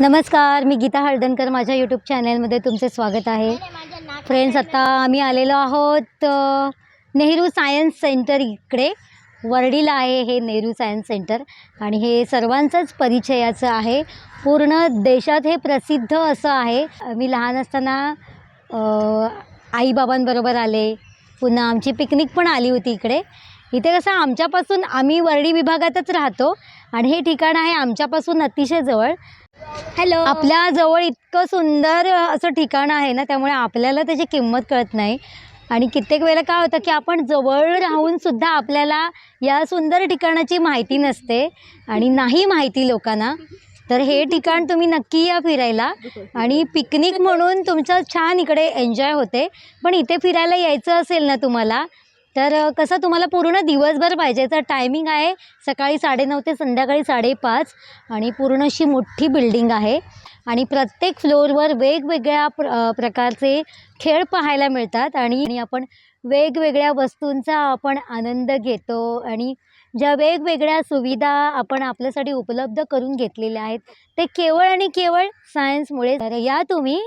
नमस्कार मी गीता हळदणकर. माझ्या यूट्यूब चॅनलमध्ये तुमचे स्वागत आहे. फ्रेंड्स आता आम्ही आलेलो आहोत नेहरू सायन्स सेंटर इकडे. वर्डीला आहे हे नेहरू सायन्स सेंटर आणि हे सर्वांचंच परिचयाचं आहे. पूर्ण देशात हे प्रसिद्ध असं आहे. मी लहान असताना आईबाबांबरोबर आले. पुन्हा आमची पिकनिक पण आली होती इकडे. इथे कसं आमच्यापासून आम्ही वर्डी विभागातच राहतो आणि हे ठिकाण आहे आमच्यापासून अतिशय जवळ. हॅलो आपल्या जवळ इतकं सुंदर असं ठिकाण आहे ना त्यामुळे आपल्याला त्याची किंमत कळत नाही. आणि कित्येक वेळेला काय होतं की आपण जवळ राहून सुद्धा आपल्याला या सुंदर ठिकाणाची माहिती नसते आणि नाही माहिती लोकांना. तर हे ठिकाण तुम्ही नक्की या फिरायला. आणि पिकनिक म्हणून तुमचं छान इकडे एन्जॉय होते. पण इथे फिरायला यायचं असेल ना तुम्हाला तर कसं तुम्हाला पूर्ण दिवसभर पाहिजे तर टायमिंग आहे सकाळी साडेनऊ ते संध्याकाळी साडेपाच आणि पूर्ण अशी मोठी बिल्डिंग आहे. आणि प्रत्येक फ्लोअरवर वेगवेगळ्या प्र प्रकारचे खेळ पाहायला मिळतात आणि आपण वेगवेगळ्या वस्तूंचा आपण आनंद घेतो आणि ज्या वेगवेगळ्या सुविधा आपण आपल्यासाठी उपलब्ध करून घेतलेल्या आहेत ते केवळ आणि केवळ सायन्समुळे तर या तुम्ही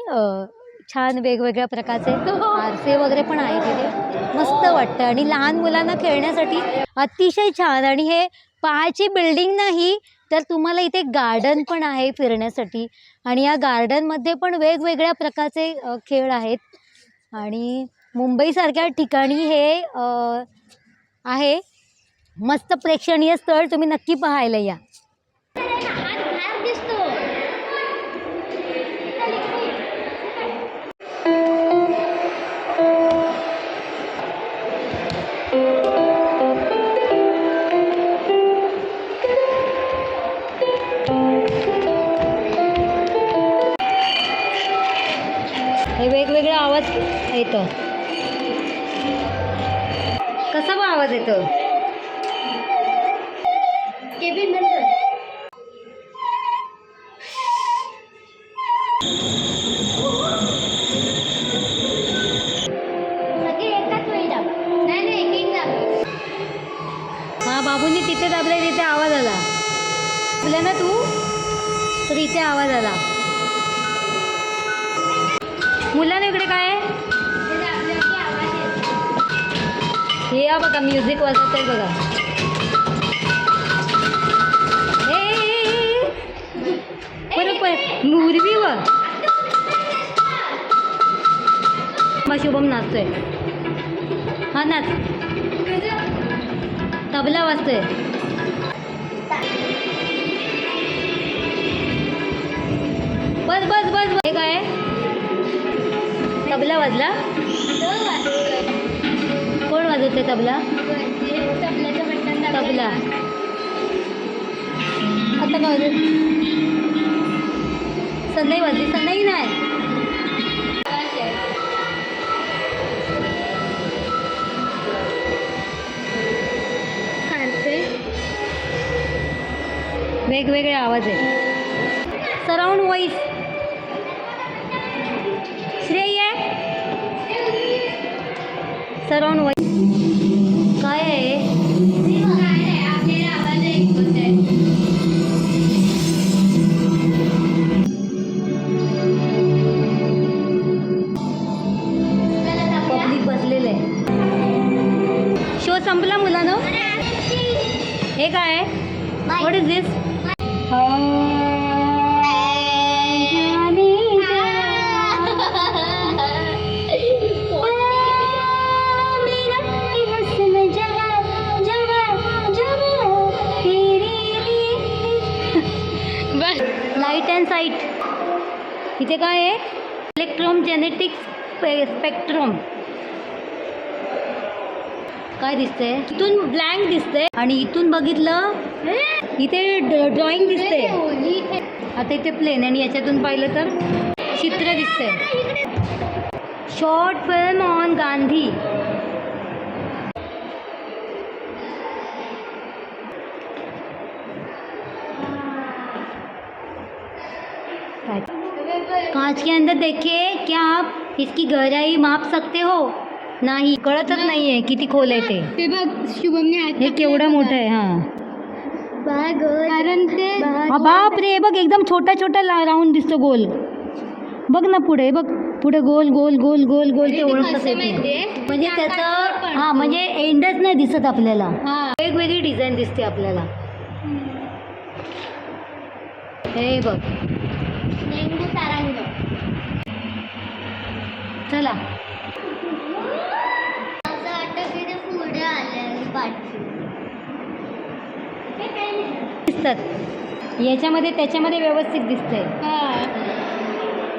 छान वेगवेगळ्या प्रकारचे आरसे वगैरे पण आहे तिथे मस्त वाटतं. आणि लहान मुलांना खेळण्यासाठी अतिशय छान. आणि हे पाहायची बिल्डिंग नाही तर तुम्हाला इथे गार्डन पण आहे फिरण्यासाठी. आणि या गार्डनमध्ये पण वेगवेगळ्या प्रकारचे खेळ आहेत. आणि मुंबईसारख्या ठिकाणी हे आहे. मस्त प्रेक्षणीय स्थळ तुम्ही नक्की पाहायला या. हे वेगवेगळे आवाज येतं. कसा बा आवाज येतो? केबिन सगळे नाही नाही हा बाबूंनी तिथे दाबले तिथे आवाज आला. तुला ना तू. तर इथे आवाज आला. मुलांना इकडे काय? आहे हे या बघा. म्युझिक वाजत आहे बघा बरोबर मुरवी व. मग शुभम नाचतोय. हा नाच. तबला वाजतोय. बस बस बस बस. तबला वाजला? कोण वाजवते तबला? तबला. आता काय वाजत सन्नाई वाजली. सन्नाई नाही. वेगवेगळे आवाज आहेत. सराउंड व्हॉइस पब्लिक काय आहे? संपला मुलानं. हे काय what is this genetic genetics spectrum काय दिसतंय? इथून ब्लँक दिसतंय आणि इथून बघितलं इथे ड्रॉइंग दिसते आता इथे प्लेन आणि याच्यातून पाहिलं तर चित्र दिसतंय. शॉर्ट फिल्म ऑन गांधी काय? कांच के अंदर देखिए क्या आप इसकी गहराई माप सकते हो? नाही कळतच नाहीये किती खोल आहे ते ते बघ शुभमने हात हे केवढं मोठं आहे हां. कारण ते हा बाप रे बघ एकदम छोटा छोटा राऊंड दिसतो गोल. बघ ना पुढे बघ पुढे गोल गोल गोल गोल गोल ते. म्हणजे त्याचं हा म्हणजे एंडच नाही दिसत आपल्याला. हा. वेगवेगळी डिझाईन दिसते आपल्याला. हे बघ. चला. असं वाटतं की ते पुढे आले पाठी हे काय नाही. दिसतात. याच्यामध्ये त्याच्यामध्ये व्यवस्थित दिसतंय.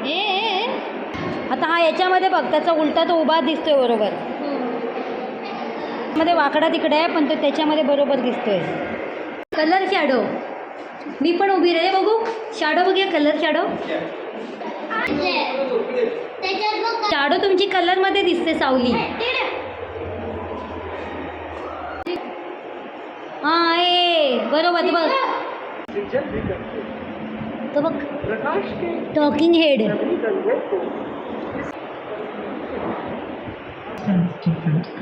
ए आता हा याच्यामध्ये बघ त्याचा उलटा तो उभा दिसतोय बरोबर. मध्ये वाकडा तिकडे आहे पण तो त्याच्यामध्ये बरोबर दिसतोय. कलर शॅडो मी पण उभी रे बघू. शॅडो बघूया कलर शॅडो शाडो शॅडो तुमची कलरमध्ये दिसते सावली. हा ए बरोबर बघ. तो बघ. Talking head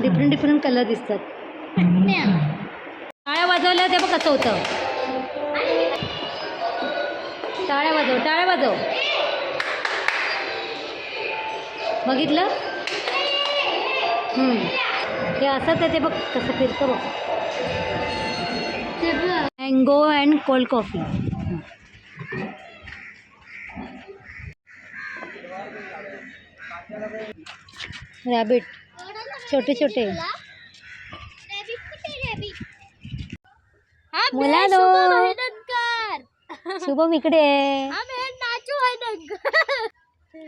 different different colour दिसतात. काय वाजवल्या ते बघ कसं होतं? टाळ्या वाजव टाळ्या वाजव. बघितलं? हम्म. ते असंच आहे ते बघ कसं फिरतं बघ. Mango and cold coffee. Rabbit. छोटे छोटे. मुलांनो. शुभम इकडे.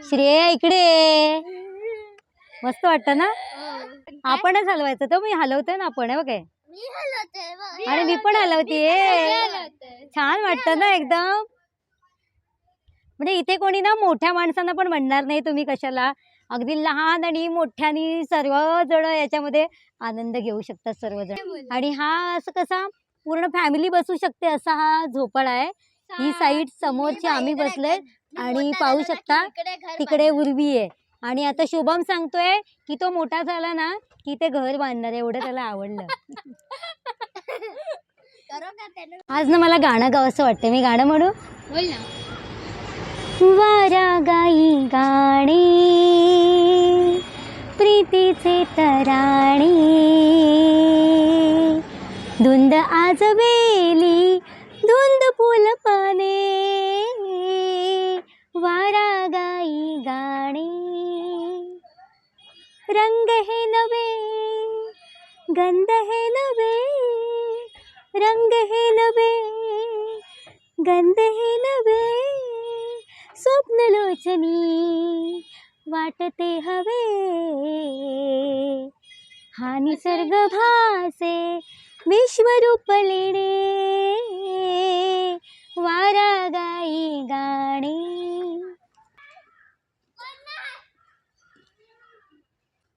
श्रेया इकडे. मस्त वाटतं ना? आपणच हलवायचं तर मी हलवतोय ना आपण हे बघ. आणि मी पण हलवतीये. छान वाटतं ना एकदम. म्हणजे इथे कोणी ना मोठ्या माणसांना पण म्हणणार नाही तुम्ही कशाला. अगदी लहान आणि मोठ्यानी सर्वजण याच्यामध्ये आनंद घेऊ शकतात सर्वजण. आणि हा असं कसा पूर्ण फॅमिली बसू शकते असा हा झोपाळा आहे. ही साईड समोरची आम्ही बसलोय आणि पाहू शकता तिकडे उर्वी आहे. आणि आता शुभम सांगतोय की तो मोठा झाला ना की ते घर बांधणार आहे एवढं त्याला आवडलं. आज ना मला गाणं गावंसं वाटतं मी गाणं म्हणू? बोल ना. वारा गाई गाणे प्रीतीचे तराणे धुंद आज धुंद फूल पाने वारा गाई गाणे. रंग हे नवे गंध हे नवे रंग हे नवे गंध हे नवे. स्वप्न लोचनी वाटते हवे हा निसर्ग भासे विश्वरूप लेणे. वारा गाई गाणे.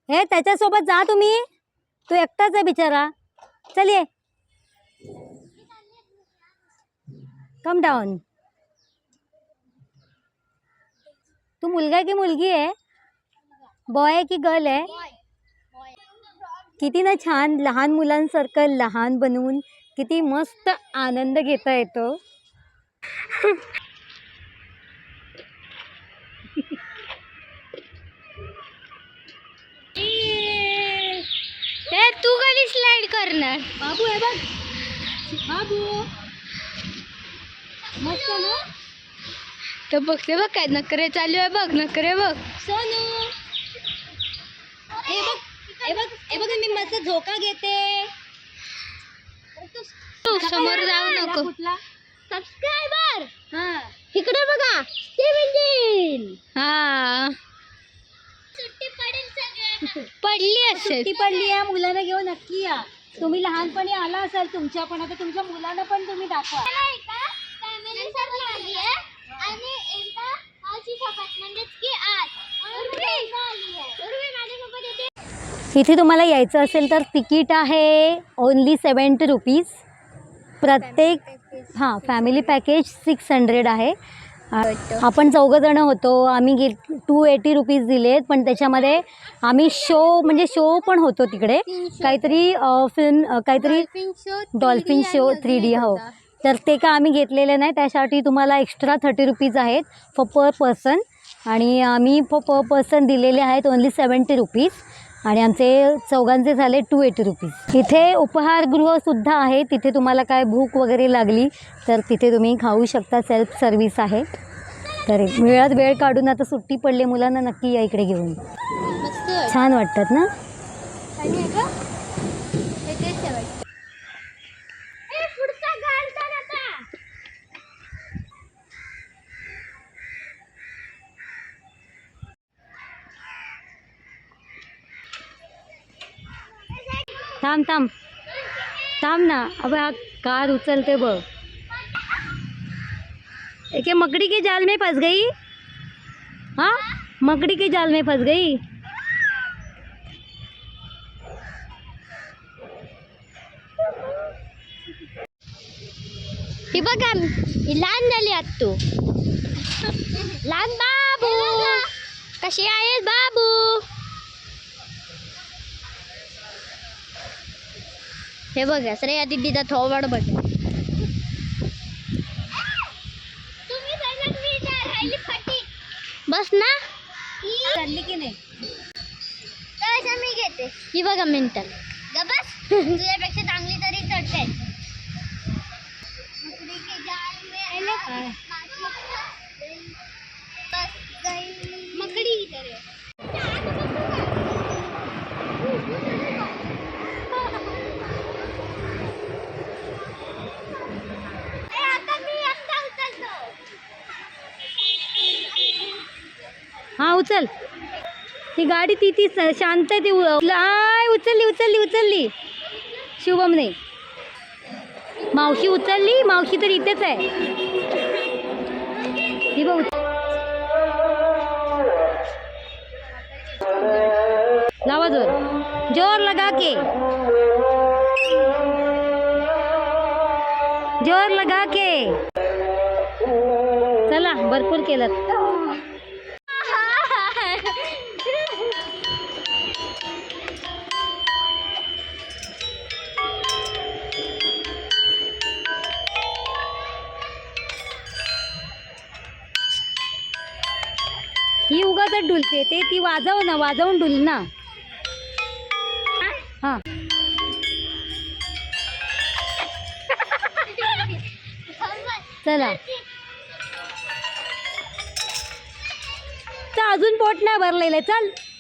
हे त्याच्यासोबत जा तुम्ही. तू एकटाच आहे बिचारा. चल ये. कम डाऊन तू मुलगा आहे की मुलगी आहे? बॉय आहे की गर्ल आहे? किती ना छान लहान मुलांसारखं लहान बनवून किती मस्त आनंद घेता येतो. हे तू कधी स्लाइड करणार? बाबू आहे बघ. बाबू. मस्त ना? तर बघते बघ काय नखरे चालू आहे बघ नखरे बघ. सोनू. हे बघ हे बघ हे बघ मी मस्त झोका घेते. तू समोर जाऊ नको. कुठला सबस्क्रायबर हा इकडे बघा सेव्हन्टीन हा. सुट्टी पडेल सगळे पडली असेल. सुट्टी पडली आहे मुलांना घेऊन नक्की या. तुम्ही लहानपणी आला असाल तुमच्या पण आता तुमच्या मुलांना पण तुम्ही दाखवा. आणि एकदा सोबत म्हणजेच की आज. इथे तुम्हाला यायचं असेल तर तिकीट आहे ओनली सेवन्टी रुपीज प्रत्येक हां फॅमिली पॅकेज सिक्स हंड्रेड आहे. आपण चौघंजणं होतो. आम्ही गे टू एटी रुपीज दिलेत. पण त्याच्यामध्ये आम्ही शो म्हणजे शो पण होतो तिकडे. काहीतरी फिल्म काहीतरी डॉल्फिन शो थ्री डी हो. तर ते का आम्ही घेतलेले नाही. त्यासाठी तुम्हाला एक्स्ट्रा थर्टी रुपीज आहेत फॉर पर पर्सन आणि आम्ही फॉर पर पर्सन दिलेले आहेत ओन्ली सेवन्टी रुपीज आणि आमचे चौघांचे झाले टू एटी रुपीज इथे उपहारगृहसुद्धा आहे. तिथे तुम्हाला काय भूक वगैरे लागली तर तिथे तुम्ही खाऊ शकता. सेल्फ सर्विस आहे. तर वेळात वेळ काढून आता सुट्टी पडली मुलांना नक्की या इकडे घेऊन. छान वाटतात ना आणि अगं, हे तेच आहे वाटतं. ए, पुढचा घाल तर आता. थांब थांब. थांब ना. अब हा कार उचलते बघ. एक मकड़ी के जाल में फंस गई? हाँ? मकड़ी के जाल में फंस गई? ही बघा ही लहान झाली आत तू लहान बाबू. कशी आहेस बाबू? हे बघा श्रेया दिदीचा थोबाड बघ. बस ना. चालली की नाही? मी घेते. ही बघा मिनटल बस तुझ्यापेक्षा चांगली तरी चढते मकडी इधर आता मी आता उचलतो हा उचल ही गाडी ती ती स- शांत आहे ती आय उचलली उचलली उचलली. शुभमने मावशी उचलली मावशी तर इथेच आहे. ती बघ लावा जोर. जोर लगा के. जोर लगा के. चला भरपूर केलं. ही डुलते. ते ती वाजव ना वाजवून डुल ना. हां. चला. तर अजून पोट नाही भरलेलं आहे. चल.